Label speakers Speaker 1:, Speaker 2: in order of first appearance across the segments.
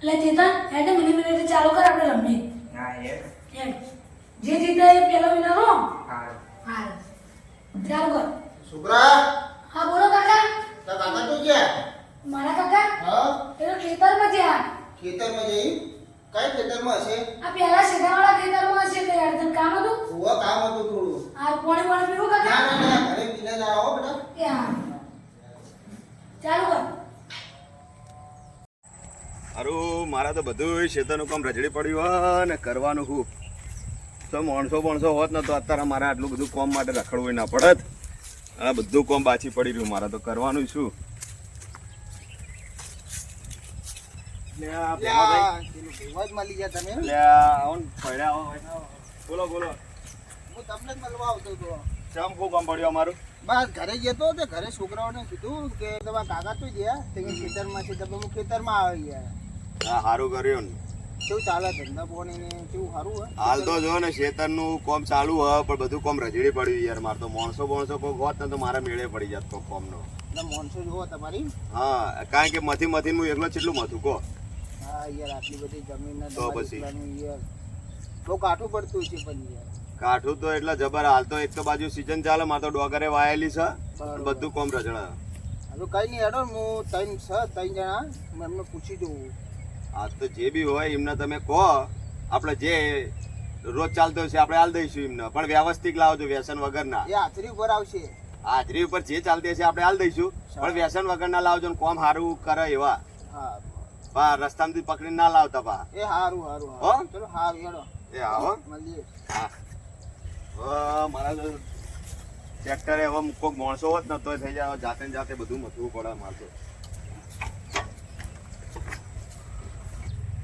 Speaker 1: એટલે ચેતન હેડે મિનિટ ચાલુ કર આપણે રમીએ.
Speaker 2: હા એ
Speaker 1: હેડ. જે જીતે એ પહેલો વિનર હો.
Speaker 2: હા
Speaker 1: હા ચાલુ કર.
Speaker 3: છોકરા.
Speaker 1: હા બોલો કાકા.
Speaker 3: તો કાકા તું કે
Speaker 1: મારા કાકા?
Speaker 3: હા.
Speaker 1: એ ખેતરમાં જ્યાં
Speaker 3: ખેતરમાં જઈ કઈ ખેતરમાં હશે?
Speaker 1: આ પેલા સીધાવાળા ખેતરમાં હશે કે યાર તને કામ હતું?
Speaker 3: ઉવા કામ હતું થોડું.
Speaker 1: આ પાણી પાણી પીવું
Speaker 3: ના
Speaker 1: કાકા?
Speaker 3: ના ના ઘરે પીને જાવ બેટા.
Speaker 1: ચાલુ કર.
Speaker 4: હારું મારા તો બધું શેતરનું કામ રજડી પડ્યું હોય ને કરવાનું હું. તો માણસો માણસો હોત ને તો અત્યારે મારે આટલું બધું કોમ માટે રખડવું ના પડત. આ બધું કોમ બાછી પડી રહ્યું મારે તો કરવાનું આવો. બોલો બોલો.
Speaker 3: હું તમને જ મળવા આવતો હતો.
Speaker 4: ચમ ખૂબ કામ પડ્યો અમારું?
Speaker 3: બસ ઘરે જતો તે ઘરે છોકરાઓને કીધું કે તમારા કાકા તો ગયા તે કે ખેતરમાં છે તમે હું ખેતરમાં આવી ગયા.
Speaker 4: હા સારું કર્યું ને.
Speaker 3: કેવું ચાલે? ધંધા પોણી ને કેવું સારું
Speaker 4: હાલ તો જો ને શેતરનું કોમ ચાલુ પણ બધું કોમ રજડી પડ્યું યાર મારે તો. માણસો માણસો કોઈ હોત ને તો મારા મેળે પડી જાત તો કોમનો.
Speaker 3: માણસો જુઓ તમારી
Speaker 4: હા કારણ કે મથી મથી હું એકલો કેટલું મથું કહો
Speaker 3: હા યાર આટલી બધી જમીન
Speaker 4: તો પછી?
Speaker 3: યાર. બહુ કાઠું પડતું છે પણ યાર.
Speaker 4: કાઠું તો એટલે જબર હાલ તો એક તો બાજુ સીઝન ચાલે મારે તો ડોગરે વાયેલી છે બધું કોમ રજડા
Speaker 3: હવે કઈ નહીં હેડો હું ત્રણ છ ત્રણ જણા એમને પૂછી જોઉં.
Speaker 4: આ તો જે બી હોય એમને તમે કહો. આપણે જે રોજ ચાલતો હશે આપણે હાલ દઈશું એમને. પણ વ્યવસ્થિત લાવજો વ્યસન વગરના.
Speaker 3: એ હાજરી ઉપર આવશે.
Speaker 4: હાજરી ઉપર જે ચાલતી હશે આપણે હાલ દઈશું. પણ વ્યસન વગરના લાવજો ને કોમ સારું કરે એવા.
Speaker 3: હા.
Speaker 4: પા રસ્તામાંથી પકડીને ના લાવતા પા
Speaker 3: એ સારું સારું
Speaker 4: હો?
Speaker 3: ચલો સારું હેડો.
Speaker 4: એ આવો.
Speaker 3: મળીએ.
Speaker 4: હા. મારા ટ્રેક્ટરે હવે કોઈક માણસો હોત ને તો થઈ જાય. જાતે ને જાતે બધું મથવું પડે મારે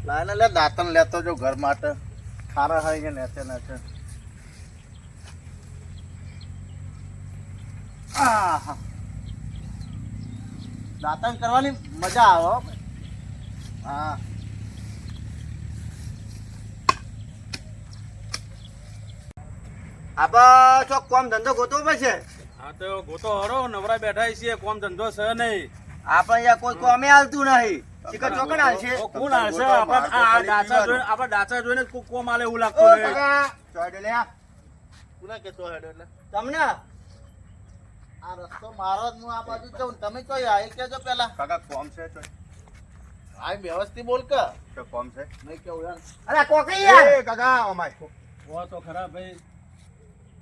Speaker 3: લાઈને લે દાંતન લેતો જો ઘર માટે. ખારા હોય કે નેચે નેચે. દાંતન કરવાની મજા આવે હા આપા કોમ ધંધો ગોતો પડશે.
Speaker 5: હા તો ગોતો હરો નવરા બેઠા છીએ કોમ ધંધો છે નહીં.
Speaker 3: આપણે અહીંયા કોઈ કોમે આવતું નહીં. ચીકર ચોકડ હાલશે
Speaker 5: કોણ હાલશે આપણે આ આ ડાચા જોઈને આપણે ડાચા જોઈને કોમ આલે એવું લાગતું નહીં
Speaker 3: તમને? આ રસ્તો મારો જ હું આ બાજુ જાઉં તમે કઈ આવી કેજો પેલા
Speaker 4: કાકા કોમ છે તો.
Speaker 3: આ વ્યવસ્થિત બોલ કે.
Speaker 4: તો કોમ છે.
Speaker 3: નહીં કેવું યાર અરે કોકરી
Speaker 4: એ કાકા અમાય
Speaker 5: કો તો ખરા ભાઈ.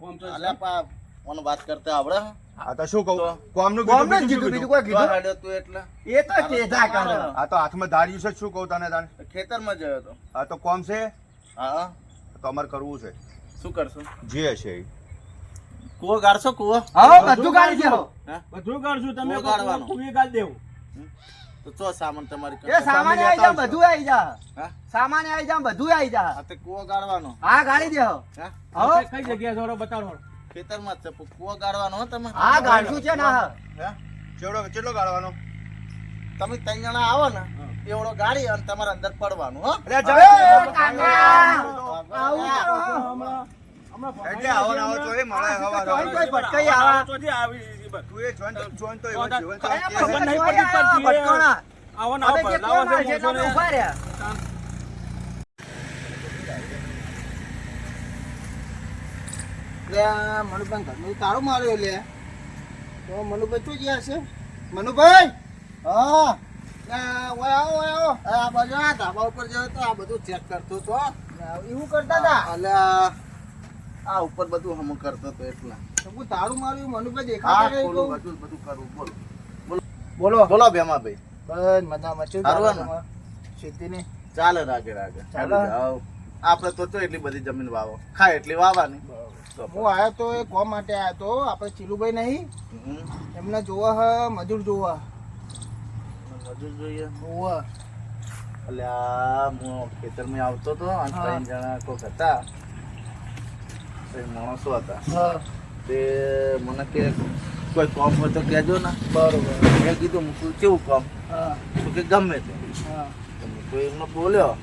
Speaker 5: કોમ તો
Speaker 3: અલ્યા પા મને વાત કરતા આવડે?
Speaker 4: આ તો શું કહું?
Speaker 3: કોમનું
Speaker 4: કીધું
Speaker 3: કીધું,
Speaker 4: બીજું
Speaker 3: બીજું કોઈ કીધું? તું એટલે.
Speaker 6: એ તો તેજા કરે.
Speaker 4: આ તો હાથમાં ધાર્યું છે શું કહું તને તાને?
Speaker 3: ખેતરમાં ગયો તો.
Speaker 4: આ તો કોમ છે?
Speaker 3: હા
Speaker 4: તો અમારે કરવું છે.
Speaker 3: શું કરશું?
Speaker 4: જે હશે
Speaker 3: કુવો ગાડશો કુવો?
Speaker 6: હા બધું કાઢી દેવો
Speaker 5: બધું કરશું તમે
Speaker 3: ગાળવાનું.
Speaker 5: કુવી ગાળ દેવું.
Speaker 3: તો ચો સામાન તમારી
Speaker 6: એ સામાન આવી જા બધું આવી જા
Speaker 3: હા?
Speaker 6: સામાન આવી જા બધું આવી જા
Speaker 3: આ તે કુવો ગાળવાનો.
Speaker 6: હા ગાળી દેવો
Speaker 3: હા.
Speaker 5: કઈ જગ્યા બતાડો
Speaker 3: ખેતરમાં જ છે. કુવો ગાળવાનો હો તમે.
Speaker 6: હા ગાળશું છે ના હા?
Speaker 4: ચેવડો કેટલો ગાળવાનો?
Speaker 3: તમે ત્રણ જણા આવો ને એવડો ગાડી અને તમારે અંદર પડવાનું હો.
Speaker 4: એટલે આવો ને આવો તો એ મળે હવા
Speaker 6: ભટકાઈ આવા.
Speaker 5: ચોથી આવી
Speaker 4: તું એ જોન જોન તો
Speaker 5: તો
Speaker 4: એવો જીવન તો
Speaker 5: ખબર નહીં પડતી
Speaker 6: આવા,
Speaker 5: ને આવો ભરલાવો છે
Speaker 6: ઊભા રહ્યા.
Speaker 3: લે મનુભાઈ ઘરનું તાળું માર્યો લે તો મનુભાઈ શું ગયા છે? મનુભાઈ? હા. ઓય આવો ઓય આવો. આ બાજુ આ ધાબા ઉપર જયો તો આ બધું ચેક કરતો
Speaker 6: એવું કરતા હતા?
Speaker 3: અલ્યા આ ઉપર બધું હમ કરતો તો એટલા. હું તાળું માર્યું મનુભાઈ દેખાતા
Speaker 4: બોલો,
Speaker 3: બધું બધું કરવું બોલો. બોલો. બોલો ભેમાભાઈ. બસ મજામાં છું.
Speaker 4: સારું?
Speaker 3: ખેતીની
Speaker 4: ચાલે રાગે રાગે.
Speaker 3: ચાલે?
Speaker 4: હાલો, આપણે તો તો એટલી બધી જમીન વાવો. ખાય એટલી વાવવાની
Speaker 3: હું આવ્યો તો એ કોમ માટે આવ્યો તો આપણે ચીલુભાઈ નહીં. એમને જોવા હ મજૂર જોવા.
Speaker 4: મજૂર જોઈએ.
Speaker 3: હોવા.
Speaker 4: અલ્યા હું ખેતરમાં આવતો તો ત્રણ જણા કોક હતા. માણસો હતા.
Speaker 3: હા.
Speaker 4: તે મને કે કોઈ કોમ હોય તો કહેજો ને.
Speaker 3: બરોબર.
Speaker 4: મેં કીધું મૂકું કેવું કોમ?
Speaker 3: હા.
Speaker 4: તો કે ગમે તે.
Speaker 3: હું.
Speaker 4: એમને બોલ્યો.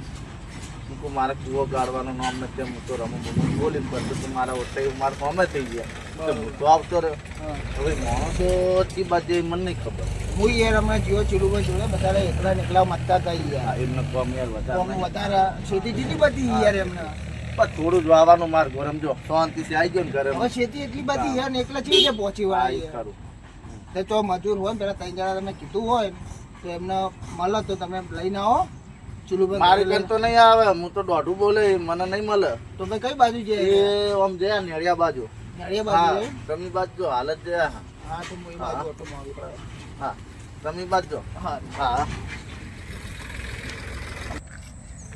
Speaker 4: હું કહું મારે કૂવો ગાળવાનો નામ નથી હું તો રમું બમું બોલી પડતો તો મારા ઓછે મારા કામે થઈ ગયા.
Speaker 6: તો હું તો આવતો રહ્યો. હવે માણસો થી બાજુ મને નહીં ખબર.
Speaker 3: હું યાર હમણાં જીવો ચીલુભાઈ જોડે બધા એકલા નીકળા એકલા મતતા હતા
Speaker 6: આ
Speaker 3: યાર
Speaker 6: એમને કોમ યાર વધારે
Speaker 3: વધારે ખેતી જેટલી બધી યાર એમને.
Speaker 6: પણ થોડું જ વાવવાનું માર ગરમ જો શાંતિથી આવી ગયો ને ઘરે.
Speaker 3: હવે ખેતી એટલી બધી યાર એકલા છે કે
Speaker 6: પહોંચી
Speaker 3: વાળી.
Speaker 6: ખરું.
Speaker 3: તો મજૂર હોય ને પેલા ત્રણ જણા તમે કીધું હોય તો એમને મળો તો તમે લઈને આવો. ચીલુભાઈ
Speaker 6: મારી
Speaker 3: ઘરે
Speaker 6: તો નહીં આવે હું તો દોઢું બોલે મને નહીં મળે.
Speaker 3: તો ભાઈ કઈ બાજુ છે
Speaker 6: એ આમ જાય નેળિયા બાજુ.
Speaker 3: નાળિયા બાજુ છે?
Speaker 6: તમે બાજુ હાલત જાય
Speaker 3: હા તો હું એ બાજુ ઓટો મારું
Speaker 6: હા તમે બાજુ
Speaker 3: હા.
Speaker 6: હા.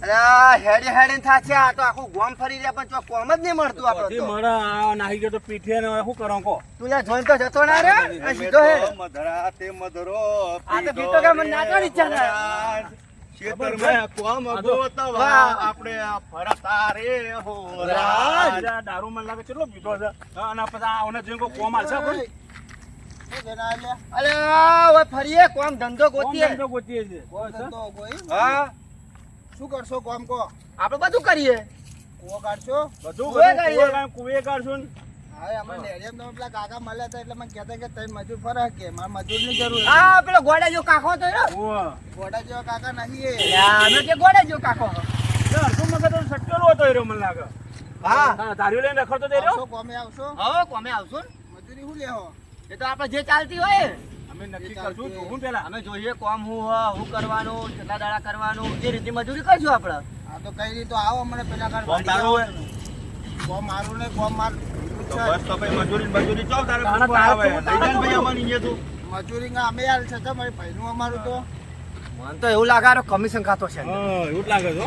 Speaker 2: અરે હેડે હેડે થાશે આ તો આખું ગોમ ફરી રહ્યા પણ ચોક કોમ જ નહીં મળતું આપણે તો.
Speaker 5: મળે આ નાહી ગયો તો પીઠે ને શું કરો કહો?
Speaker 2: તું લે જોઈને તો જતો ના રે સીધો હેડ
Speaker 4: મધરા તે મધરો
Speaker 2: આ તો ગીતો કે મને નાચવાની ઈચ્છા થાય.
Speaker 5: દારૂ મને લાગે કેટલો પીધો છે? અને પછી આ જોઈને કોમ હાલશે આપણે?
Speaker 3: એ જણા એટલે
Speaker 2: અરે ફરીએ કોમ ધંધો ગોતીએ.
Speaker 5: ધંધો ગોતીએ છે.
Speaker 2: હા.
Speaker 3: શું કરશો કોમ કો?
Speaker 2: આપણે બધું કરીએ.
Speaker 3: કુવો કાઢશો?
Speaker 5: બધું કુવે કાઢશો કુવે કાઢશું ને.
Speaker 3: હા અમે તમે પેલા કાકા મળ્યા હતા એટલે મને કહેતા કે તઈ મજૂર ફરક કે? મારે મજૂરની જરૂર
Speaker 2: હા પેલો ગોડા જો કાકો તો રહ્યો.
Speaker 5: ઉવ્વ.
Speaker 3: ઘોડા કાકા નહીં એ.
Speaker 2: અમે કે ગોડા જો કાકો.
Speaker 5: અડધો મગજ તો સટ્ટેલો હતો એ મને લાગે.
Speaker 2: હા.
Speaker 5: હા, લઈને રખડતો તે રહ્યો.
Speaker 3: કોમે આવશો?
Speaker 2: હવે કોમે આવશો ને?
Speaker 3: મજૂરી શું લેહો?
Speaker 2: એ તો આપણે જે ચાલતી હોય
Speaker 5: અમે નક્કી કરશું જોવું પેલા.
Speaker 2: અમે જોઈએ કોમ હું હ, હું કરવાનું કેટલા દાડા કરવાનું એ રીતે મજૂરી કરશું આપણે.
Speaker 3: આ તો કઈ રીતે? આવો મને પેલા કાઢ?
Speaker 5: કોમ
Speaker 3: મારું ને કોમ માર.
Speaker 4: તો બસ તો ભાઈ મજૂરી મજૂરી ચાલ તારે
Speaker 5: તારા
Speaker 4: આવે. લઈ ભાઈ અમારી અહીંયા તું.
Speaker 3: મજૂરી અમે યાર છે તો મારી ભાઈનું અમારું તો.
Speaker 2: મને તો એવું લાગે કમિશન ખાતો છે.
Speaker 5: હા એવું લાગે છે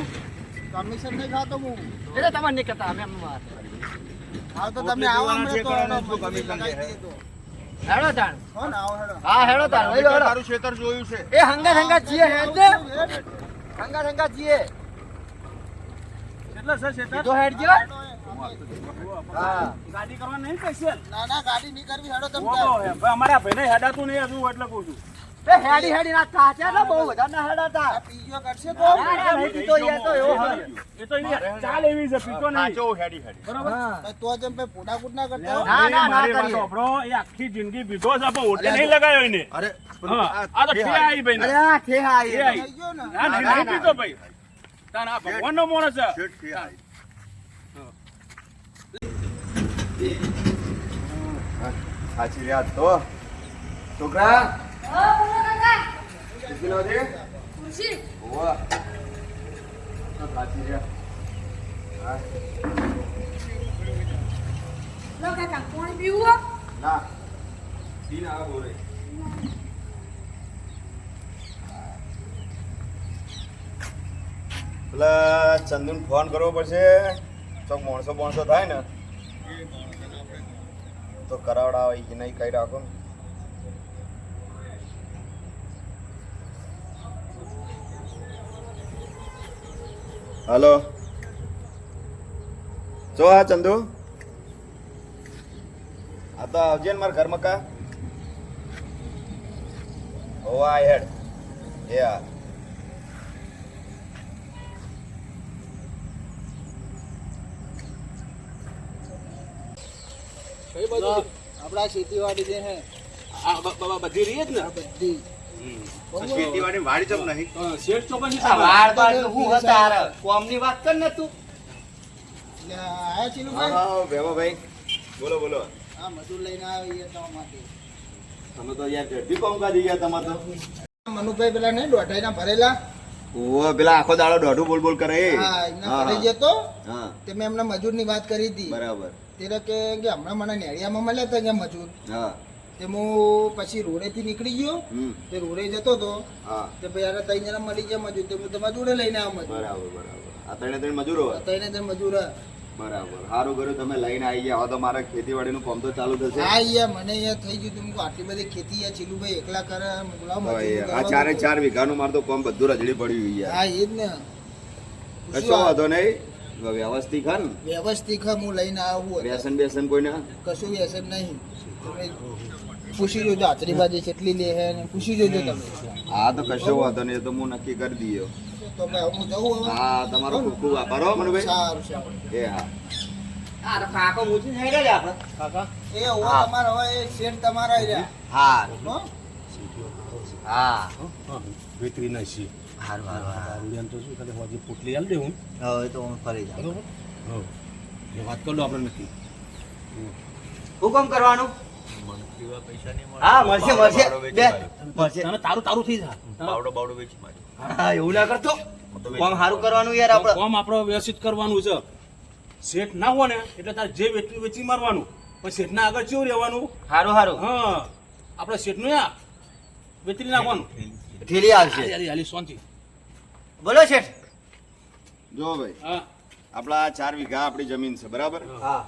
Speaker 3: કમિશન નહીં ખાતો હું.
Speaker 2: એટલે તમારે નહીં કહેતા અમે વાત
Speaker 3: હા તો તમે આવો અમને તો.
Speaker 2: હેડો તાણ.
Speaker 3: હો હેડો.
Speaker 2: હા હેડો તાણ. હેડો.
Speaker 4: તારું ખેતર જોયું છે.
Speaker 2: એ હંગા હંગા જીએ હેડ હંગા હંગા જીએ.
Speaker 5: કેટલા છે શેઠા?
Speaker 2: તો હેડ જો
Speaker 5: હા ગાડી કરવા નહીં પૈસે
Speaker 3: ના ના ગાડી નહીં કરવી હેડો તમે
Speaker 5: તો એમ. ભાઈ, અમારા ભાઈને હેડાતું નહીં હજુ એટલે કહું છું
Speaker 2: હેડી હેડી ના કાચા તો બહુ બધા ના હેડાતા.
Speaker 3: પીજો કરશે તો
Speaker 2: ના, ના, નહીં પીતો યાર તો એવો
Speaker 5: એ તો એની ચાલ એવી છે પીતો નહીં.
Speaker 4: સાચો હેડી હેડી.
Speaker 5: બરોબર?
Speaker 3: તો જેમ ભાઈ ફોડાકૂટ ના કરતા
Speaker 2: ના, ના, ના
Speaker 5: મારી વાત એ આખી જિંદગી પીધો છે પણ નહીં લગાયો એને.
Speaker 4: અરે
Speaker 5: આ તો ભાઈ
Speaker 2: અરે આ
Speaker 3: ગયો ને.
Speaker 5: ના, નહીં, નહીં પીતો ભાઈ. તારા આ ભગવાનનો માણસ છે
Speaker 4: શેઠથી આવી. સાચી વાત તો. છોકરા? છે ઓવા સાચી
Speaker 1: લો કાકા પીવું
Speaker 4: ના. આ બોલે. પેલા ચંદુન ફોન કરવો પડશે. ચોક માણસો માણસો થાય ને. તો કરાવડાવે એ નહીં કઈ રાખો. હલો. જો હા, ચંદુ. આ તો આવજે ને મારા ઘરમાં કા. હોવા હેડ એ હા.
Speaker 3: આપડા ખેતીવાડી જે હે
Speaker 5: આ બ- બ- બધી રહી જ ને?
Speaker 3: બધી.
Speaker 4: ખેતીવાડી વાડી જમ નહીં.
Speaker 5: શેઠ તો પછી
Speaker 2: આ વાળ બાળ તો હું હતા. કોમની વાત કર ને તું.
Speaker 3: આયા ચીલુભાઈ
Speaker 4: હા ભાઈ. બોલો બોલો.
Speaker 3: આ મજૂર લઈને આવ્યા તમારા માટે.
Speaker 4: તમે તો યાર ઝડપી કોમ કાઢી ગયા તમારે તો.
Speaker 3: મનુભાઈ પેલા નહીં દોઢાઈના ભરેલા.
Speaker 4: ઓ પેલા આખો દાડો દોઢું બોલ બોલ કરે
Speaker 3: હા એમના
Speaker 4: હા,
Speaker 3: જતો. તે મેં એમના મજૂરની વાત કરી હતી.
Speaker 4: બરાબર.
Speaker 3: તેરે કે કે હમણાં મને નેડિયામાં મળ્યા હતા કે મજૂર?
Speaker 4: હા.
Speaker 3: તે હું પછી રોડેથી નીકળી ગયો. તે રોડે જતો હતો તે ભાઈ અરે ત્રણ જણા મળી ગયા મજૂર. તે હું તમારા જોડે લઈને મજૂર.
Speaker 4: બરાબર બરાબર. આ ત્રણે ત્રણ મજૂરો
Speaker 3: ત્રણે ત્રણ મજૂર.
Speaker 4: બરાબર. સારું કર્યું તમે લઈને આવી ગયા. હવે તો મારા ખેતીવાડીનું કામ તો ચાલુ થશે.
Speaker 3: હા યાર મને યાર થઈ ગયું તું આટલી બધી ખેતી યાર ચીલુભાઈ એકલા કરે મેં કીધું લાવ
Speaker 4: હવે
Speaker 3: મજૂરી
Speaker 4: આ ચારે ચાર વીઘાનું મારું તો કામ બધું રજડી પડ્યું યાર.
Speaker 3: હા એ જ ને.
Speaker 4: કશો વાંધો નહીં. વ્યવસ્થિત ખા ને?
Speaker 3: વ્યવસ્થિત હા, હું લઈને આવું
Speaker 4: વ્યસન બેસન કોઈ ના
Speaker 3: કશું વ્યસન નહીં. પૂછી જોજો આચરી બાજુ કેટલી લે હે પૂછી જોજો તમે.
Speaker 4: હા તો કશો વાંધો નહીં. એ તો હું નક્કી કરી દઈએ
Speaker 3: તો ભાઈ હું જઉં હવે.
Speaker 4: હા તમારો ખૂબ ખૂબ આભાર હો મનુભાઈ.
Speaker 3: સારું સારું.
Speaker 4: એ હા.
Speaker 2: તો કાકો મૂકી હેડે જ આપણે.
Speaker 3: કાકા? એ એ હવે તમારે હવે એ શેઠ તમારા રહ્યા
Speaker 2: હા.
Speaker 3: હા?
Speaker 5: વેતરી ના છીએ.
Speaker 2: હારું હારું હારું
Speaker 5: દારૂડિયાને તો શું ખાલી હોજી પોટલી આલી દેવું
Speaker 2: હવે તો હું ફરી જાઉં.
Speaker 5: બરોબર? એ વાત કરી લો આપણે નક્કી.
Speaker 2: હુકમ કરવાનું. હા મળશે મળશે. બે મળશે.
Speaker 5: તને તારું તારું થઈ જા.
Speaker 2: હા એવું ના કરતો. કોમ સારું કરવાનું યાર આપણે
Speaker 5: કોમ આપણે. વ્યવસ્થિત કરવાનું છે. શેઠ ના હોય ને એટલે તારે જે વેચી વેચી મારવાનું. પણ શેઠના આગળ કેવું રહેવાનું?
Speaker 2: સારું સારું
Speaker 5: હા આપણે શેઠનું યા? વેચી નાખવાનું.
Speaker 2: ઠેલી આવશે.
Speaker 5: હાલી હાલી શાંતિ.
Speaker 2: બોલો શેઠ.
Speaker 4: જો ભાઈ
Speaker 5: હા.
Speaker 4: આપણા ચાર વીઘા આપણી જમીન છે બરાબર?
Speaker 2: હા.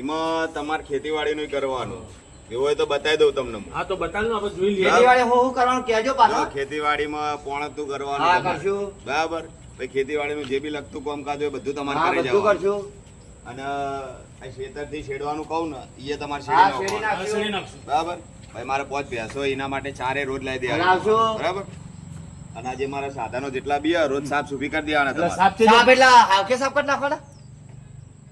Speaker 4: એમાં તમારે ખેતીવાડીનું કરવાનું. એવું હોય તો બતાવી દઉં તમને હા.
Speaker 5: તો બતાવી આપણે જોઈ લઈએ.
Speaker 2: ખેતીવાડી હું શું કરવાનું? કહેજો પાછો.
Speaker 4: ખેતીવાડીમાં પોણતું કરવાનું
Speaker 2: હા કરશું.
Speaker 4: બરાબર. પછી ખેતીવાડીનું જે બી લગતું કામકાજ હોય બધું તમારે
Speaker 2: હા
Speaker 4: કરી
Speaker 2: બધું
Speaker 4: જવાનું.
Speaker 2: કરશું.
Speaker 4: અને આ ખેતરથી શેડવાનું કહું ને એ તમારે નાખવાનું.
Speaker 2: નાખશું.
Speaker 4: બરાબર. ભાઈ મારે પોચ ભેંસો એના માટે ચારે રોજ લાવી દેવા બરાબર. અને આજે મારા સાધનો જેટલા બી રોજ સાફ સુફી કરી દેવાના
Speaker 5: એટલે સાફ
Speaker 2: એટલે હાવકે સાફ કરી નાખવાના?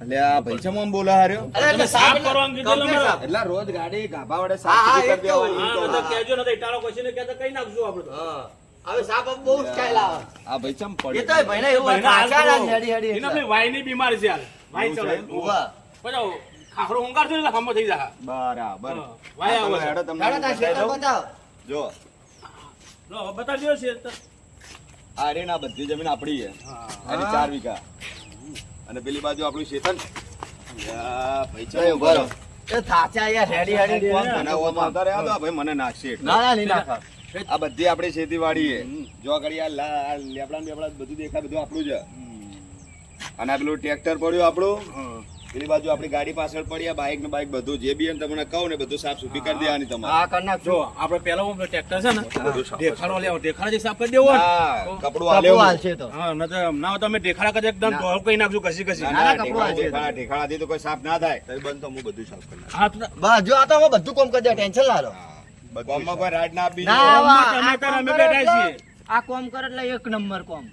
Speaker 4: એટલે આ ભાઈ બોલા હાર્યો?
Speaker 2: એટલે
Speaker 5: સાફ કરવાનું કીધું એટલે
Speaker 4: રોજ ગાડી ગાભા વડે સાફ
Speaker 2: હા,
Speaker 4: કરી. દેવાની.
Speaker 5: હા બધા કહેજો ને ઇટાળો કશી કે તો કઈ નાખજો આપણે
Speaker 2: હા. હવે સાપ બહુ આવે.
Speaker 4: આ ભાઈ ચમ
Speaker 2: એ એવું હેડી હેડી
Speaker 5: એના બીમારી છે હાલ. ચડે. ખાખરો એટલે થઈ જાય
Speaker 4: બરાબર.
Speaker 5: હા, આવે.
Speaker 4: હેડો તમને
Speaker 2: હેડો
Speaker 4: બતાવી જો.
Speaker 5: લો હવે દો છે તો.
Speaker 4: આ રે ના બધી જમીન આપણી છે. ચાર વીઘા. અને પેલી બાજુ આપણું શેતન. મને રહ્યા તો મને નાખશે આ બધી આપણી ખેતીવાડી જો ઘડી આ લા- આ લેબડા બધું દેખાય બધું આપણું છે અને પેલું ટ્રેક્ટર પડ્યું આપણું. પેલી બાજુ આપણી ગાડી પાછળ પડ્યા આ બાઇક ને બાઇક બધું જે બી તમને કહું ને બધું સાફ સુફી કરી દેવાની તમારે.
Speaker 2: હા કરી નાખજો.
Speaker 5: જો આપણે પેલો હું ટ્રેક્ટર છે ને દેખાડો લેવો દેખાડા જે સાફ કરી દેવો
Speaker 4: હા, કપડું હાલે
Speaker 2: હાલશે તો.
Speaker 5: હા ન તો ના તો અમે દેખાડા કરી એકદમ ધોળ કઈ નાખજો ઘસી ઘસી.
Speaker 4: ના
Speaker 2: કપડું હાલશે.
Speaker 4: ઠેકાણા ઠેકાણાથી તો કોઈ સાફ ના થાય. તો બંધ તો હું બધું સાફ કરી નાખીશ.
Speaker 5: હા
Speaker 2: બસ જો આ તો હું બધું કોમ કરી દે ટેન્શન ના લો.
Speaker 4: હા. કોઈ રાડ ના આપી
Speaker 5: અમે બેઠા છીએ.
Speaker 2: આ કોમ કરો એટલે એક નંબર કોમ.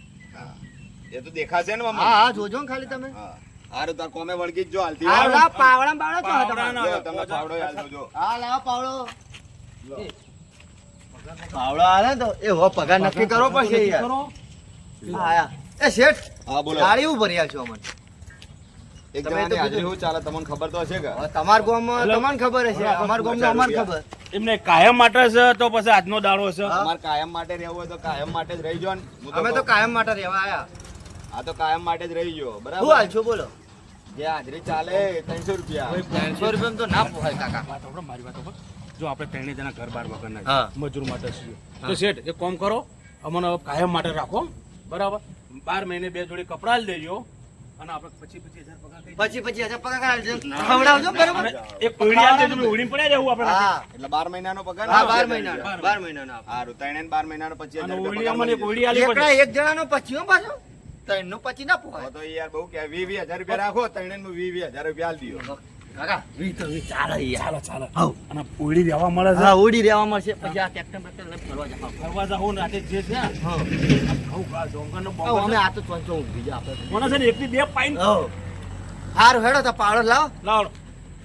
Speaker 4: એ તો દેખાશે ને મામા?
Speaker 2: હા હા જોજો ને ખાલી તમે.
Speaker 4: હા. હારું તાર કોમે વળગી જો હાલતી
Speaker 2: લા પાવડા બાવડા તો હતા
Speaker 5: પાવડા
Speaker 2: તમારે.
Speaker 5: ના.
Speaker 4: જો, તમને પાવડો હાલ જો.
Speaker 2: હા લાવો પાવડો. પાવડો આલે તો એ હો પગાર નક્કી કરો પછી યાર. હા. એ શેઠ
Speaker 4: હા બોલો.
Speaker 2: ગાડી ઉભરી રહ્યા છો અમને
Speaker 4: એક
Speaker 2: તમે તો
Speaker 4: જણાની હાજરી. હું ચાલે તમને ખબર તો હશે કે.
Speaker 2: તમાર
Speaker 5: ગોમ
Speaker 2: તમને ખબર હશે. અમાર ગામમાં અમાર ખબર.
Speaker 5: એમને કાયમ માટે છે તો પછી આજનો દાડો છે.
Speaker 4: તમારે કાયમ માટે રહેવું હોય તો કાયમ માટે જ રહી જો ને.
Speaker 2: અમે તો કાયમ માટે રહેવા આયા.
Speaker 4: આ તો કાયમ માટે જ રહી ગયો
Speaker 2: શું
Speaker 4: બરાબર
Speaker 2: હાલ છો બોલો.
Speaker 4: જે હાજરી ચાલે ત્રણસો રૂપિયા.
Speaker 2: ત્રણસો રૂપિયા તો ના પોહાય કાકા.
Speaker 5: વાત સાંભળો, મારી વાત ઉપર જો આપણે ત્રણે જણા ઘર બાર વગર ના મજૂર માટે છીએ. તો શેઠ એક કામ કરો અમને કાયમ માટે રાખો બરાબર? બાર મહિને બે જોડી કપડા લઈ દેજો અને આપણે પચીસ પચીસ હજાર પગાર
Speaker 2: પછી પછી હજાર પગાર કરાવજો ખવડાવજો બરાબર?
Speaker 5: એક તમે પડ્યા રહેવું આપણે
Speaker 2: હા.
Speaker 4: એટલે મહિનાનો પગાર
Speaker 2: હા મહિનાનો મહિનાનો
Speaker 4: મહિનાનો રૂપિયા
Speaker 5: અમને આલી પડે
Speaker 2: જણાનો પચીઓ પાછો. ત્રણ પછી ના. પોહાય
Speaker 4: તો યાર બહુ કે વી વી હજાર રૂપિયા રાખો ત્રણે નું વી વી હજાર રૂપિયા આલ દિયો
Speaker 2: કાકા વી તો વી ચાલે યાર.
Speaker 5: ચાલો
Speaker 2: આવ
Speaker 5: અને ઉડી રહેવા મળે છે?
Speaker 2: હા ઉડી રહેવા મળશે. પછી આ ટ્રેક્ટર લઈને ફરવા જાવ.
Speaker 5: ફરવા જાવ ને રાતે જે છે.
Speaker 2: હા
Speaker 5: આવું ગા ડોંગરનો
Speaker 2: હવે અમે આ તો ચોંચો ઊંઘી જાય આપણે
Speaker 5: મને છે. ને એકની બે પાઈન
Speaker 2: હાર હેડો તો પાવડો લાવો.
Speaker 5: લાવ.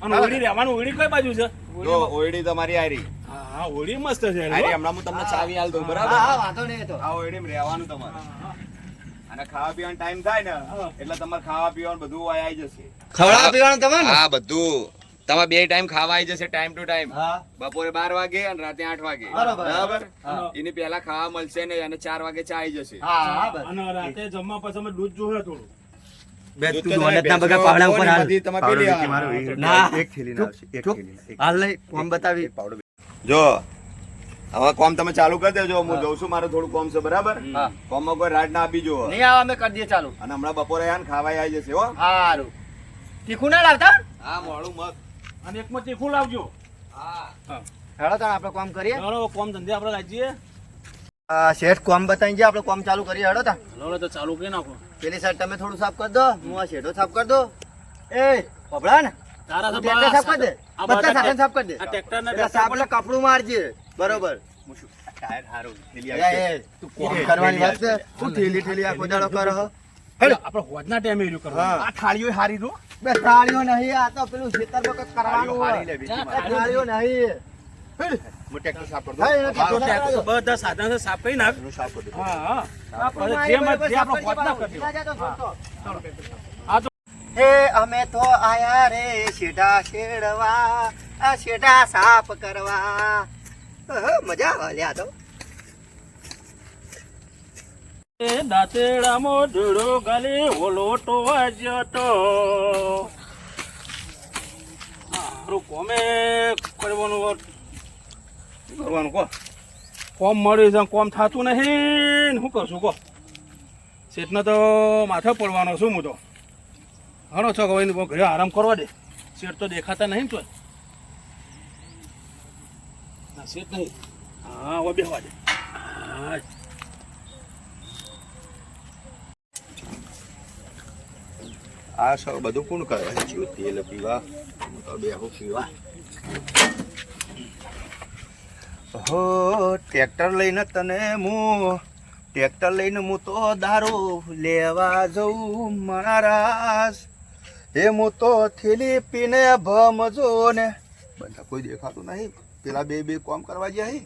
Speaker 5: અને ઓળી રહેવાનું ઓળી કઈ બાજુ છે?
Speaker 4: જો ઓયડી તમારી આરી
Speaker 5: હા હા મસ્ત છે.
Speaker 4: આરી હમણાં હું તમને ચાવી આલ દઉં બરાબર?
Speaker 2: હા વાંધો નહીં તો.
Speaker 4: આ ઓયડીમાં રહેવાનું તમારે. અને ખાવા પીવાનો ટાઈમ થાય ને એટલે તમારે ખાવા પીવાનું બધું આવી જશે.
Speaker 2: ખવડાવવા પીવાનું તમારે?
Speaker 4: હા બધું. તમારે બે ટાઈમ ખાવા આવી જશે ટાઈમ ટુ ટાઈમ બપોરે બાર વાગે અને રાતે આઠ વાગે.
Speaker 2: બરાબર.
Speaker 4: બરાબર? એની પેલા ખાવા મળશે ને અને ચાર વાગે ચા આવી જશે.
Speaker 2: હા હા બસ
Speaker 5: અને રાતે જમવા પછી અમે દૂધ જોવે થોડું.
Speaker 4: જો હવે કોમ તમે ચાલુ કરી દેજો હું જઉં છું મારે થોડું કોમ છે બરાબર? કોમમાં કોઈ રાડ ના આપી જુઓ.
Speaker 2: નહીં આવા અમે કરી દઈએ ચાલુ.
Speaker 4: અને હમણાં બપોરે આને ખાવાય આવી જશે હો.
Speaker 2: સારું તીખું ના લાવતા?
Speaker 4: હા મોડું મત
Speaker 5: અને એકમાં તીખું લાવજો.
Speaker 4: હા.
Speaker 2: હેડો તાણ આપણે કોમ કરીએ.
Speaker 5: હેડો કોમ ધંધે આપણે લાગીએ.
Speaker 2: શેઠ કોમ બતાવી જાય આપણે કોમ ચાલુ કરીએ હેડો તા
Speaker 5: હેડો તો ચાલુ કરી નાખો.
Speaker 2: પેલી સાઈડ તમે થોડું સાફ કરી દો હું આ શેઠો સાફ કરી દો એ પબડા ને
Speaker 5: તારા
Speaker 2: સાફ કરી દે. બધા
Speaker 5: બધા
Speaker 2: સાધન સાફ કરી દે.
Speaker 5: આ ટ્રેક્ટર
Speaker 2: ને સાફ એટલે કપડું મારજે. બરોબર.
Speaker 5: બધા સાધન સાફ કરી નાખ.
Speaker 4: સાફ કરી
Speaker 2: એ અમે તો આયા રે શેઢા શેડવા આ શેઢા સાફ કરવા. મજા આવે લ્યા તો
Speaker 5: એ દાંતેડામાં ઢેડો ગાલે વાજ્યો તો હારું કોમે કરવાનું. કરવાનું કો કોમ મળી છે કોમ થતું નહીં શું કરશું કો શેઠને તો માથે પડવાનો છું હું તો હણો છો કે ઘરે આરામ કરવા દે શેઠ તો દેખાતા નહીં તો ના શેઠ નહીં હા, હવે બેહવા દે. હા.
Speaker 4: આ સૌ બધું કોણ કરે? જીવ તેલ પીવા હું તો બેહું પીવા. હો, ટ્રેક્ટર લઈને તને હું, ટ્રેક્ટર લઈને હું તો દારૂ લેવા જઉં મારાસ એ હું તો થેલી પીને ભમજો ને. બધા કોઈ દેખાતું નહીં. પેલા બે બે કામ કરવા જાય હે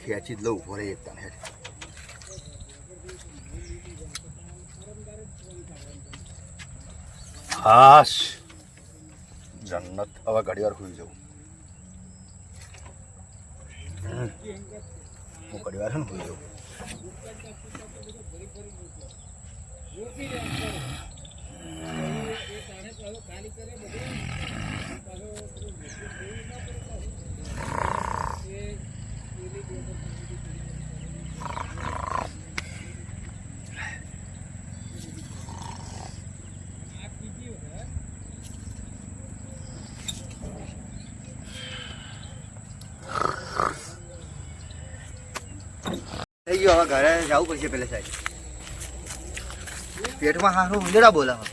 Speaker 4: ખેંચી જ લઉં ઊભો એક તને હાશ. જન્નત, હવે ઘડીવાર હોઈ જવું હું છે ને હોઈ જવું
Speaker 2: થઈ ગયો હવે ઘરે જવું પડશે પેલે સાહેબ. પેટમાં હારું ઉંદરા બોલાવે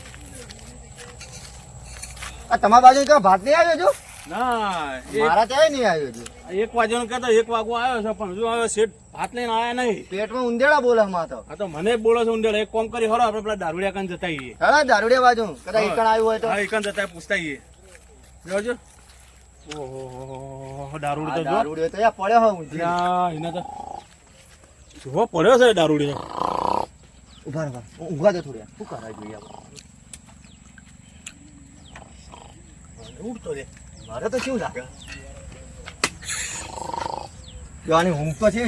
Speaker 2: આ તમારા બાજુ તો ભાત નહીં આવ્યો છો
Speaker 5: ના
Speaker 2: મારા ત્યાં નહીં આવ્યો છે
Speaker 5: એક વાગ્યાનો કહેતો એક વાગો આવ્યો છે પણ હજુ આવ્યો શેઠ ભાત લઈને આવ્યા નહીં.
Speaker 2: પેટમાં ઉંદેડા બોલે માં તો.
Speaker 5: મને જ બોલો છે એક કોમ કરી હરો આપણે પેલા દારૂડિયા કાન જતા આવીએ.
Speaker 2: હેડા દારૂડિયા બાજુ. કદાચ ઈકણ આવ્યું હોય તો.
Speaker 5: હા જતા પૂછતા આવીએ. જોજો ઓહો દારૂડ તો
Speaker 2: પડ્યો હોય ઊંધી.
Speaker 5: એને તો જોવો પડ્યો છે દારૂડી
Speaker 2: ઊભા રહો, ઊભા. ઊંઘવા દે થોડી શું કરાય જોઈએ આપણે?
Speaker 5: ઉડતો રે.
Speaker 2: મારે તો શું લાગે? આની ઊંઘ તો છે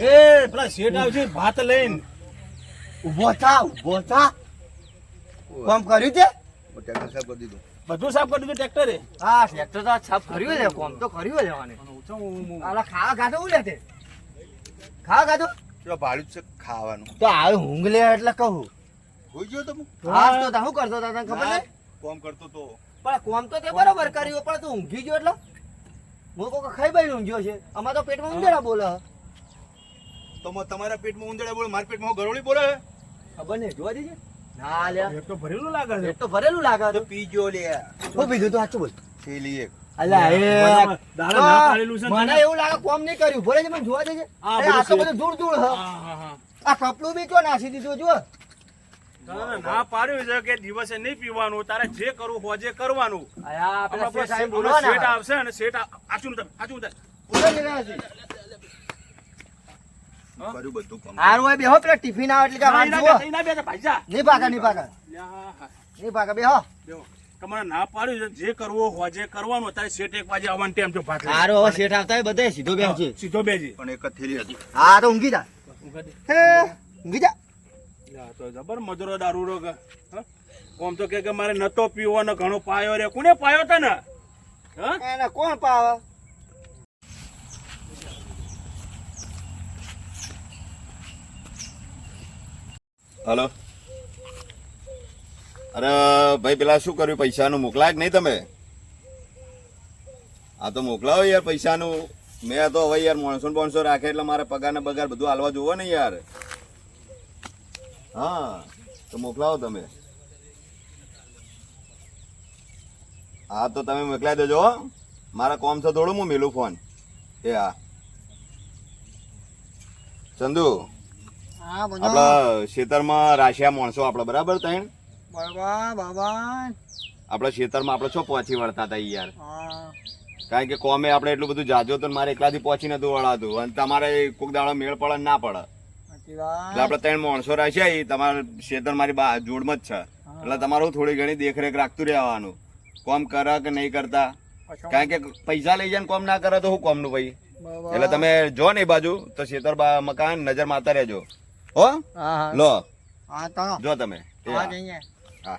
Speaker 5: એ પેલા શેઠ આવશે ભાત લઈને.
Speaker 2: ઊભો થા ઊભો થા. કોમ કર્યું તે?
Speaker 4: ટ્રેક્ટર સાફ કરી દીધું.
Speaker 5: બધું સાફ કરી દીધું ટ્રેક્ટરે
Speaker 2: હા ટ્રેક્ટર તો છાપ કર્યું કોમ તો કર્યું લેવાને આલા ખાવા ખાધું હું લે તે? ખાવા ખાધું?
Speaker 4: જો ભાડું છે ખાવાનું.
Speaker 2: તો આવે ઊંઘ લે એટલે કહું.
Speaker 4: હોઈ ગયો તમે? હું
Speaker 2: હા તો તા શું કરતો તા તને ખબર નહીં
Speaker 4: કોમ કરતો તો.
Speaker 2: પણ કોમ તો તે બરોબર કર્યો પણ તું ઊંઘી ગયો એટલે? હું કોક ખાઈ બાઈ ઊંઘ્યો છે. અમાર તો પેટમાં ઊંધેડા બોલે.
Speaker 4: તો મ- તમારા પેટમાં ઉંદરડા બોલે મારા પેટમાં ગરોળી બોલે?
Speaker 2: ખબર નહીં જોવા દીજે. ના લે
Speaker 5: એક તો ભરેલું લાગે છે.
Speaker 2: પેટ તો ભરેલું લાગે
Speaker 4: તો
Speaker 2: છે
Speaker 4: પીજો લે
Speaker 2: હું પીધું તું? સાચું બોલ.
Speaker 4: થેલી એક.
Speaker 2: અલા એ
Speaker 5: દાડા ના પાડેલું છે
Speaker 2: મને એવું લાગે કોમ નહીં કર્યું. ભલે મને જોવા દેજે.
Speaker 5: આ
Speaker 2: તો
Speaker 5: બધું
Speaker 2: બધું દૂર દૂર હ.
Speaker 5: હા હા હા.
Speaker 2: આ કપડું બી ચો નાસી દીધું જો
Speaker 5: ના પાડ્યું છે કે દિવસે નહીં પીવાનું તારે જે કરવું હોય જે કરવાનું.
Speaker 2: આયા પેલા
Speaker 5: હમણાં
Speaker 2: શેઠ સાહેબ
Speaker 5: હમણાં
Speaker 2: બોલવાના.
Speaker 5: શેઠ આવશે અને શેઠ આચું ઉતાર, આચું ઉતાર.
Speaker 2: બોલો ને નાસી.
Speaker 5: હા?
Speaker 4: કર્યું બધું કામ.
Speaker 2: હારું હોય બેહો ટિફિન આવે એટલે. નહીં પાકા નહીં પાકા
Speaker 5: લ્યા,
Speaker 2: નહીં પાકા બેહો.
Speaker 5: બેહો. તમારે ના પાડ્યું છે જે કરવો હોય જે કરવાનું અત્યારે શેઠ એક વાગે આવવાનું ટાઈમ છે ભાત
Speaker 2: સારો હવે શેઠ આવતા હોય બધે સીધો છે
Speaker 5: સીધો બેજી
Speaker 4: પણ એક જ થેલી હતી.
Speaker 2: હા તો ઊંઘી જા. ઊંઘી જા.
Speaker 5: તો જબર મજરો દારૂડો કે કોમ તો કે કે મારે નતો પીવો ને ઘણો પાયો રે. કોને પાયો તને? હા?
Speaker 2: એને કોણ પાવે
Speaker 4: હલો. અરે ભાઈ પેલા શું કર્યું? પૈસાનું મોકલાય કે નહીં તમે? આ તો મોકલાવો યાર પૈસાનું. મેં તો હવે યાર માણસો બોણસો રાખે એટલે મારે પગાર ને બગાર બધું હાલવા જોવો ને યાર. હા તો મોકલાવો તમે. હા તો તમે મોકલાવી દેજો હો. મારા કોમ છે થોડું હું મેલું ફોન. એ હા. ચંદુ આપણા ખેતરમાં રાશિયા માણસો આપણે બરાબર તૈણ?
Speaker 7: બાબા બાબા
Speaker 4: આપણા ખેતરમાં આપણે છો પહોંચી વળતા હતા યાર. કારણ કે કોમે આપણે એટલું બધું જાજો તો મારે એકલાથી પહોંચી નતું વળાતું અને તમારે કોક દાડો મેળ પડે ને પડે. એટલે આપણે ત્રણ માણસો રહેશે તમારે ખેતર મારી બા- જોડમાં જ છે. એટલે તમારું થોડી ઘણી દેખરેખ રાખતું રહેવાનું. કોમ કરે કે નહીં કરતા? કારણ કે પૈસા લઈ જાય ને કોમ ના કરે તો શું કોમનું ભાઈ? એટલે તમે જો ને બાજુ તો ખેતર બા- મકાન નજર મારતા રહેજો. હો?
Speaker 7: જો હા
Speaker 4: લો
Speaker 7: હા તો
Speaker 4: જો તમે એ
Speaker 7: હા
Speaker 4: હા.
Speaker 7: જઈએ
Speaker 4: હા.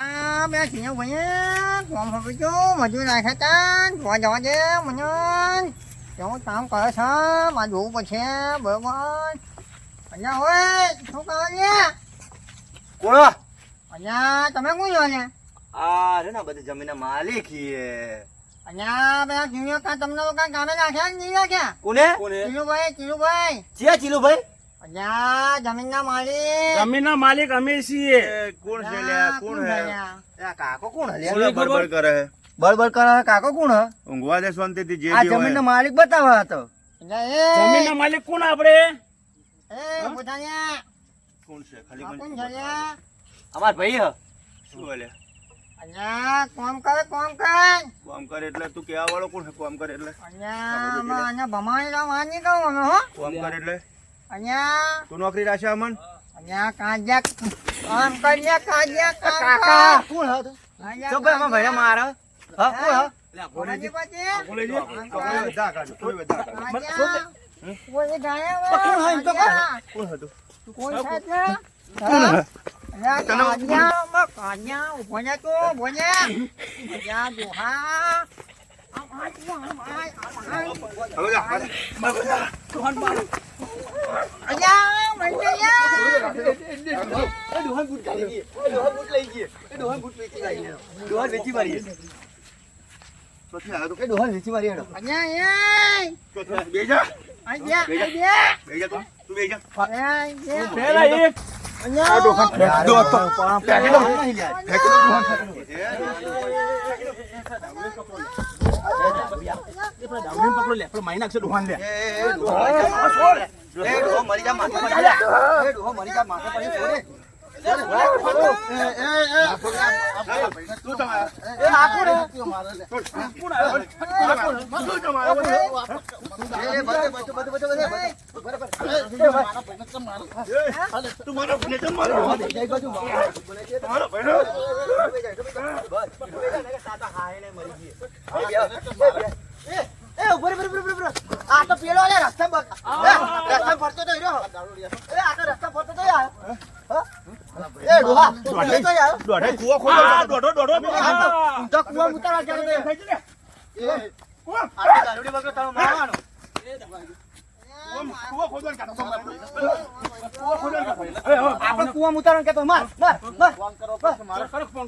Speaker 7: આ બે છીએ ભાઈ કોમ હવે જો મજૂર નાખ્યા તા જોવા જવા દે મને કેવું કામ કરે છે? મારે જોવું પડશે બરોબર અહીંયા હોય શું કરો છે
Speaker 2: કોણ
Speaker 7: અહીંયા તમે કોણ છો ને
Speaker 2: આ રે ના બધી જમીનના માલિક ઈએ
Speaker 7: અહીંયા પેલા જીવ્યો કા તમને લોકો કામે નાખ્યા કે નહીં નાખ્યા?
Speaker 2: કોને?
Speaker 7: ચીલુભાઈ ચીલુભાઈ.
Speaker 2: ચિયા ચીલુભાઈ?
Speaker 7: જમીનના માલિક.
Speaker 5: જમીનના માલિક અમે છીએ.
Speaker 4: કોણ છે કોણ
Speaker 7: કોણ
Speaker 4: હે?
Speaker 7: છે લ્યા?
Speaker 2: આ કાકો કોણ હે?
Speaker 4: કરે હે?
Speaker 2: કાકો કોણ હે?
Speaker 4: ઊંઘવા દે શાંતિથી જે
Speaker 2: આ
Speaker 4: બી
Speaker 2: માલિક બતાવા હતો
Speaker 7: એટલે એ.
Speaker 5: જમીનના માલિક કોણ આપણે?
Speaker 7: એ પોતાને
Speaker 4: કોણ છે? ખાલી
Speaker 7: કોણ છે
Speaker 2: અમાર ભાઈ હે.
Speaker 4: શું બોલે
Speaker 7: અહીંયા કોમ કરે કોમ કર.
Speaker 4: કોમ કરે એટલે તું કેવા વાળો કોણ છે કોમ કરે એટલે?
Speaker 7: અહીંયા અમે અહીંયા ભમાણી ગામ માની કહું અમે હો.
Speaker 4: કોમ કરે એટલે?
Speaker 7: અહીંયા
Speaker 4: તું નોકરી રાખશે અમન?
Speaker 7: અહીંયા કાજ્યા કામ કરીએ કાજ્યા
Speaker 2: કાકા કોણ હે તું?
Speaker 7: અહીંયા
Speaker 2: જો ભાઈ અમાર ભાઈને મારે? હા કોણ હે?
Speaker 7: ભમાણી પછી
Speaker 4: બોલે છે કોઈ બધા કાઢો કોઈ બધા કાઢો
Speaker 7: કોઈ ગાયા
Speaker 2: કોણ હે તો.
Speaker 4: કોણ
Speaker 7: કોણ છે તે? અહીંયા કાજ્યા, બસ કાજ્યા, ઊભો રે તું, ઊભો રે. કાજ્યા, ડોહા.
Speaker 2: મારી મારી
Speaker 5: પકડો લે પેલો માઈ નાખશે ડોહાન લે
Speaker 2: એ ડોહા મરી જા, માથે પડી મરી જા, માથે પડી, છોડે. આ?
Speaker 4: તું
Speaker 2: પેલો રસ્તા રસ્તા ફરતો તો રસ્તા ફરતો તો હા?
Speaker 4: કૂવો. કૂવો. કૂવો.
Speaker 2: આપણે કૂવામાં ઉતારવાનું કહેતો, માર, માર, માર.
Speaker 5: ફોન કરો ફોન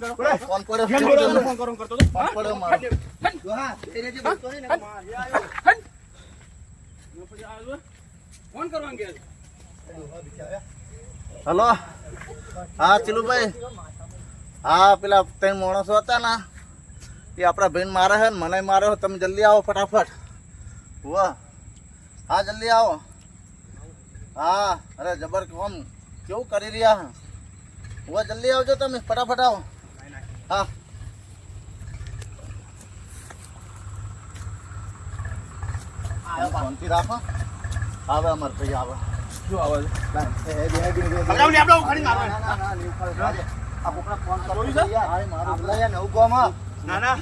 Speaker 5: કરો.
Speaker 2: ફોન પડ્યો,
Speaker 5: ફોન કરો ફોન કરો કરતો હા?
Speaker 2: પડ્યો મારો. ડોહા, એને જે બોલતો ને, માર.
Speaker 5: પછી આ ફોન કરવાનું કે?
Speaker 7: હલો. હા ચીલુભાઈ હા, પેલા ત્રણ માણસો હતા ને, એ આપણા બેન મારે છે મને મારે તમે જલ્દી આવો ફટાફટ. વાહ હા, જલ્દી આવો. હા, અરે જબર કોમ કેવું કરી રહ્યા હે વાહ જલ્દી આવજો તમે, ફટાફટ આવો. હા. શાંતિ રાખો. આવે, અમાર ભાઈ આવે.
Speaker 5: જાય
Speaker 7: નવું ગામ.
Speaker 4: ના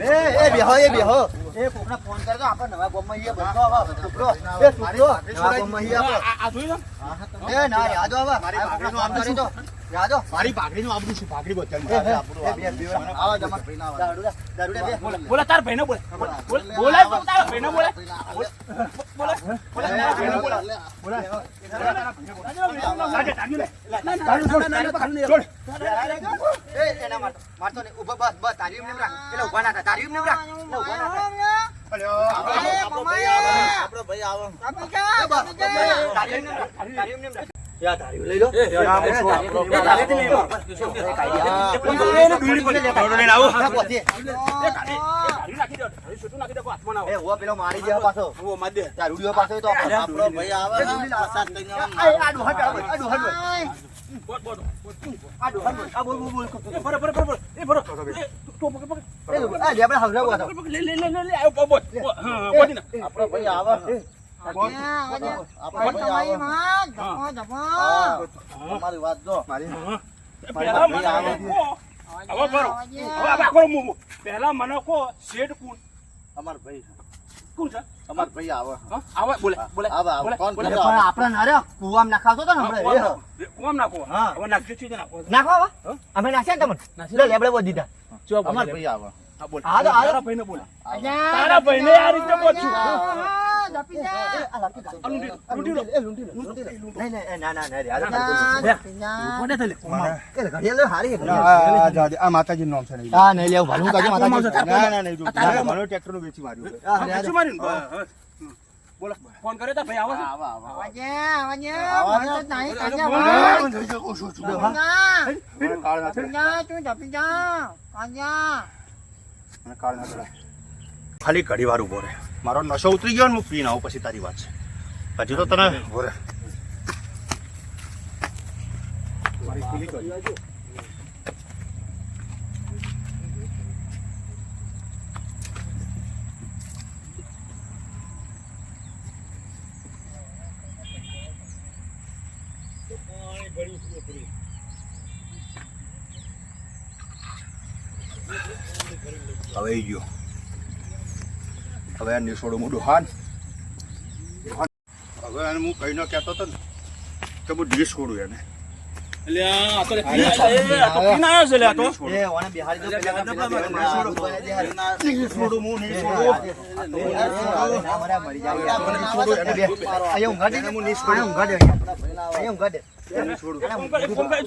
Speaker 7: એ, એ બેહો, એ બેહો. એ કોકને ફોન કરજો. આપણે નવા ગામમાં ઈએ બંધો આવા. છોકરો, એ છોકરો. યાદો.
Speaker 4: મારી છે ભાગડી
Speaker 7: એ,
Speaker 4: મારે.
Speaker 7: એ, બે, બે, આવા જ અમારા ભાઈના દારૂડા, દારૂડા બે.
Speaker 5: બોલે બોલે તાર ભાઈ બોલે બોલે બોલે તારા ભાઈને બોલે બોલે બોલે બોલે તારા ભાઈને બોલે લાગે લે ના ના ના ના
Speaker 2: એ, એના. મારતો બસ, બસ. તારી રાખ. એટલે ના. તારી. ના.
Speaker 7: આપણો ભાઈ આવો આપણો ભાઈ.
Speaker 2: તારી તારી એમ રાખ. યા, તારી લઈ લો.
Speaker 5: એ યાર
Speaker 2: એ, તારીથી લઈ લો.
Speaker 7: હા.
Speaker 5: એને બીડી પડી
Speaker 4: દોડો લઈને આવો
Speaker 2: હા, પોતે.
Speaker 5: એ તારી એ તારી રાખી
Speaker 6: દે હવે છૂટું નાખી દે કોઈ હાથમાં ના
Speaker 2: એ
Speaker 6: આવે
Speaker 2: ઉવા પેલો મારી જાય પાછો
Speaker 6: હું માર દે
Speaker 2: ત્યાં રૂડિયો પાછો તો આપણો
Speaker 8: આપણો ભાઈ આવે તમારી વાત જો.
Speaker 6: મને શેઠ કોણ?
Speaker 8: અમાર ભાઈ.
Speaker 6: કોણ છે?
Speaker 8: અમાર ભાઈ આવે.
Speaker 6: હા આવા બોલે બોલે
Speaker 8: આવે, આવે. કોણ
Speaker 6: બોલે.
Speaker 2: પણ આપણે ના રે. કુવામાં નાખાવતો હતો ને
Speaker 6: હા,
Speaker 2: હમણાં.
Speaker 6: નાખો.
Speaker 2: હા.
Speaker 6: હવે નાખજો નાખો.
Speaker 2: નાખો હવે? અમે નાખ્યા ને તમને? લે લેબડે બોલ દીધા.
Speaker 8: અમાર ભાઈ આવે.
Speaker 6: બોલ.
Speaker 2: હા.
Speaker 6: તારા ભાઈને બોલ. તારા ભાઈને આ રીતે બોલ છું
Speaker 2: આ લૂંટી લો, લૂંટી લો, એ લૂંટી લો, લૂંટી લો. નહીં, નહીં, એ ના, ના, ના, રે, આ તો મારે બોલવું.
Speaker 6: કોને થલે?
Speaker 2: એ ઘડિયાળ લે, હારી છે,
Speaker 8: આ
Speaker 2: ઘડિયાળ.
Speaker 8: આ જાડે, આ માતાજીનું નામ છે નહીં.
Speaker 2: હા, નહીં લેવું, ભલું કરજો, માતાજી.
Speaker 8: ના ના નહીં જોતું.
Speaker 6: તારા
Speaker 8: ના, મને ટ્રેક્ટરનું વેચી માર્યું
Speaker 2: હા, રે, રે.
Speaker 6: શું માર્યું ને? બસ, બસ. બોલો. ફોન કર્યો તા ભાઈ આવે
Speaker 8: મને કાળ ના ચડાય. ખાલી ઘડી વાર ઊભો રહે. મારો નશો ઉતરી ગયો ને હું પીને આવું પછી તારી વાત છે. હજી તો તને ઊભો રહે. હવે ઈ ગયો. હવે આ નિસોડું મોઢું હાન. હવે એને હું કહીને કહેતો હતો ને કે હું ડીશ છોડું એને
Speaker 6: એટલે
Speaker 8: હું. નહીં
Speaker 6: કરી, ફોન કરી,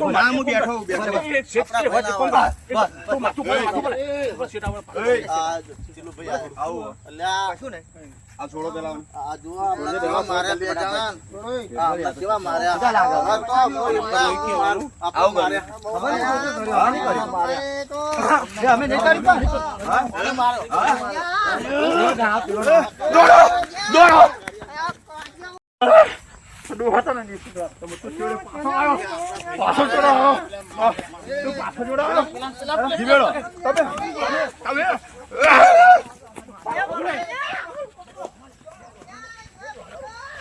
Speaker 6: તો
Speaker 8: ના હું બેઠો હું બેઠો
Speaker 6: એ શેઠ જે હોય તે ફોન કર. એ તું માથું બોલે, માથું બોલે. બસ શેઠ આવે.
Speaker 8: એય, આવું
Speaker 2: કશું નહીં.
Speaker 8: આ છોડો પેલા
Speaker 3: આ જુઓ, આપણે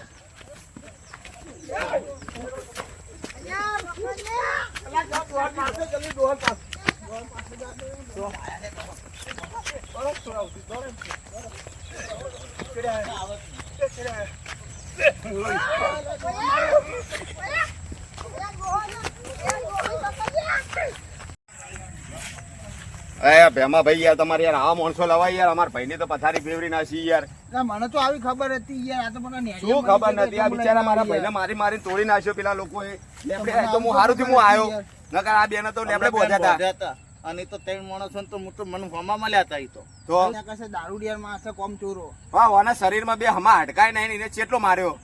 Speaker 3: કેવા માર્યા બે જણા. આ આપણે કેવા માર્યા.
Speaker 2: બધા લાગે.
Speaker 3: હવે તો કોઈ મારું. આપણે માર્યા.
Speaker 2: ખબર નહીં પડતી, ખબર
Speaker 3: હા,
Speaker 4: ભેમા ભાઈ યાર તમારે યાર આવા માણસો લવાય યાર અમારા ભાઈને તો પથારી ફેવરી નાસી યાર.
Speaker 3: મને તો આવી ખબર હતી યાર આ તો મને
Speaker 4: શું ખબર નથી? આ બિચારા મારા ભાઈને મારી મારી તોડી નાખ્યો પેલા લોકોએ. લેબડે તો હું હારું થી હું આવ્યો. નકર આ બેને તો લેબડે બોધ્યા
Speaker 3: બોધ્યા હતા. અને તો ત્રણ માણસો તો હું તો મને હોમાં મળ્યા હતા તો.
Speaker 4: તો?
Speaker 3: કસે દારૂડિયાર માણસે કોમ ચોરો.
Speaker 4: હા ઓના શરીરમાં બે હમા હડકાય નહીં ને એને ચેટલો માર્યો?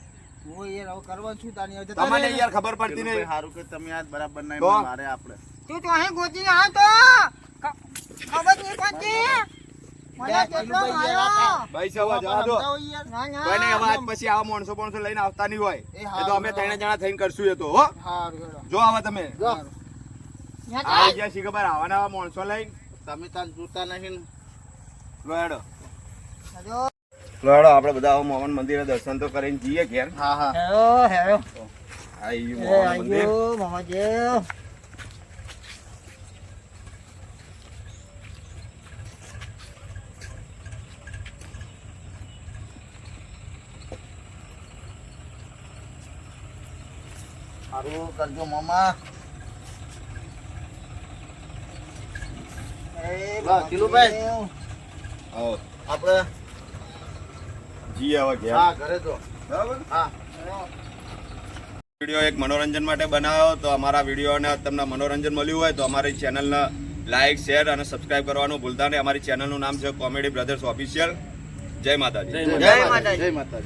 Speaker 3: હું યાર હવે કરવા છું તાની હવે
Speaker 4: તમને યાર ખબર પડતી નહીં.
Speaker 3: હારું કે તમે આજ બરાબર નહીં મારે આપણે
Speaker 7: તું તો અહીં ગોતી આવ્યો તો. ખબર નહીં પડતી. મને કેટલો માર્યો.
Speaker 4: ભાઈ સવા જવા દો
Speaker 7: ના ના
Speaker 4: કોઈ નહીં હવે આજ પછી આવા માણસો માણસો લઈને આવતા નહીં હોય. તો અમે ત્રણ જણા થઈને કરશું એ તો હો?
Speaker 3: હારું હેડો.
Speaker 4: જો આવા તમે. આવી ગયા છીએ ખબર આવા નવા માણસો લઈને.
Speaker 3: તમે તાર જોતા નહીં ને.
Speaker 4: લો હેડો. લો હેડો આપણે બધા મોહન મંદિરે દર્શન તો કરીને જઈએ ઘેર.
Speaker 3: હા હા.
Speaker 2: હેરો,
Speaker 4: મોહન મંદિર.
Speaker 3: હારું કરજો મામા
Speaker 2: એ
Speaker 3: વાહ, કિલુભાઈ.
Speaker 4: આવો.
Speaker 3: આપણે
Speaker 4: જઈએ હવે ઘેર.
Speaker 3: હા ઘરે જો.
Speaker 4: બરાબર?
Speaker 3: હા.
Speaker 4: વીડિયો એક મનોરંજન માટે બનાવ્યો તો અમારા વિડીયોને તમને મનોરંજન મળ્યું હોય તો અમારી ચેનલને લાઈક શેર અને સબસ્ક્રાઇબ કરવાનું ભૂલતા નહીં. અમારી ચેનલનું નામ છે કોમેડી બ્રધર્સ ઓફિશિયલ. જય માતાજી.
Speaker 6: જય
Speaker 2: જય માતાજી.
Speaker 3: જય માતાજી.